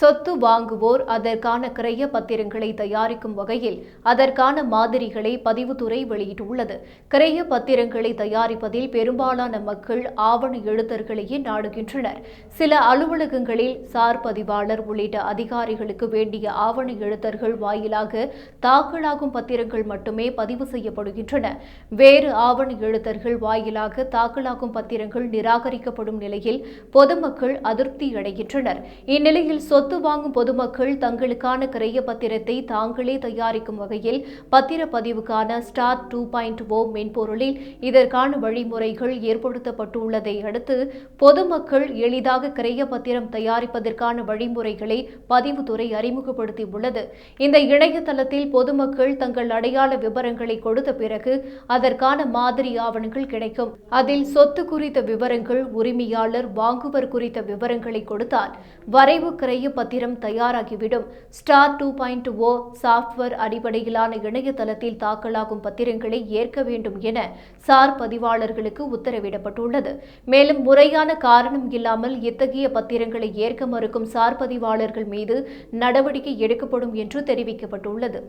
சொத்து வாங்குவோர் அதற்கான கிரைய பத்திரங்களை தயாரிக்கும் வகையில் அதற்கான மாதிரிகளை பதிவுத்துறை வெளியிட்டுள்ளது. கிரைய பத்திரங்களை தயாரிப்பதில் பெரும்பாலான மக்கள் ஆவண எழுத்தர்களையே நாடுகின்றனர். சில அலுவலகங்களில் சார் பதிவாளர் உள்ளிட்ட அதிகாரிகளுக்கு வேண்டிய ஆவண எழுத்தர்கள் வாயிலாக தாக்கலாகும் பத்திரங்கள் மட்டுமே பதிவு செய்யப்படுகின்றன. வேறு ஆவண எழுத்தர்கள் வாயிலாக தாக்கலாகும் பத்திரங்கள் நிராகரிக்கப்படும் நிலையில் பொதுமக்கள் அதிருப்தி அடைகின்றனர் இந்நிலையில் சொத்து சொத்து வாங்கும் பொதுமக்கள் தங்களுக்கான கிரைய பத்திரத்தை தாங்களே தயாரிக்கும் வகையில் பத்திரப்பதிவுக்கான ஸ்டார் டூ பாயிண்ட் ஓ மென்பொருளில் இதற்கான வழிமுறைகள் ஏற்படுத்தப்பட்டுள்ளதை அடுத்து பொதுமக்கள் எளிதாக கிரைய பத்திரம் தயாரிப்பதற்கான வழிமுறைகளை பதிவுத்துறை அறிமுகப்படுத்தியுள்ளது. இந்த இணையதளத்தில் பொதுமக்கள் தங்கள் அடையாள விவரங்களை கொடுத்த பிறகு அதற்கான மாதிரி ஆவணங்கள் கிடைக்கும். அதில் சொத்து குறித்த விவரங்கள் உரிமையாளர் வாங்குவர் குறித்த விவரங்களை கொடுத்தால் வரைவு கிரைய பத்திரம் தயாராகிவிடும். Star two point O software அடிப்படையிலான இணையதளத்தில் தாக்கலாகும் பத்திரங்களை ஏற்க வேண்டும் என சார் பதிவாளர்களுக்கு உத்தரவிடப்பட்டுள்ளது. மேலும் முறையான காரணம் இல்லாமல் இத்தகைய பத்திரங்களை ஏற்க மறுக்கும் சார் பதிவாளர்கள் மீது நடவடிக்கை எடுக்கப்படும் என்று தெரிவிக்கப்பட்டுள்ளது.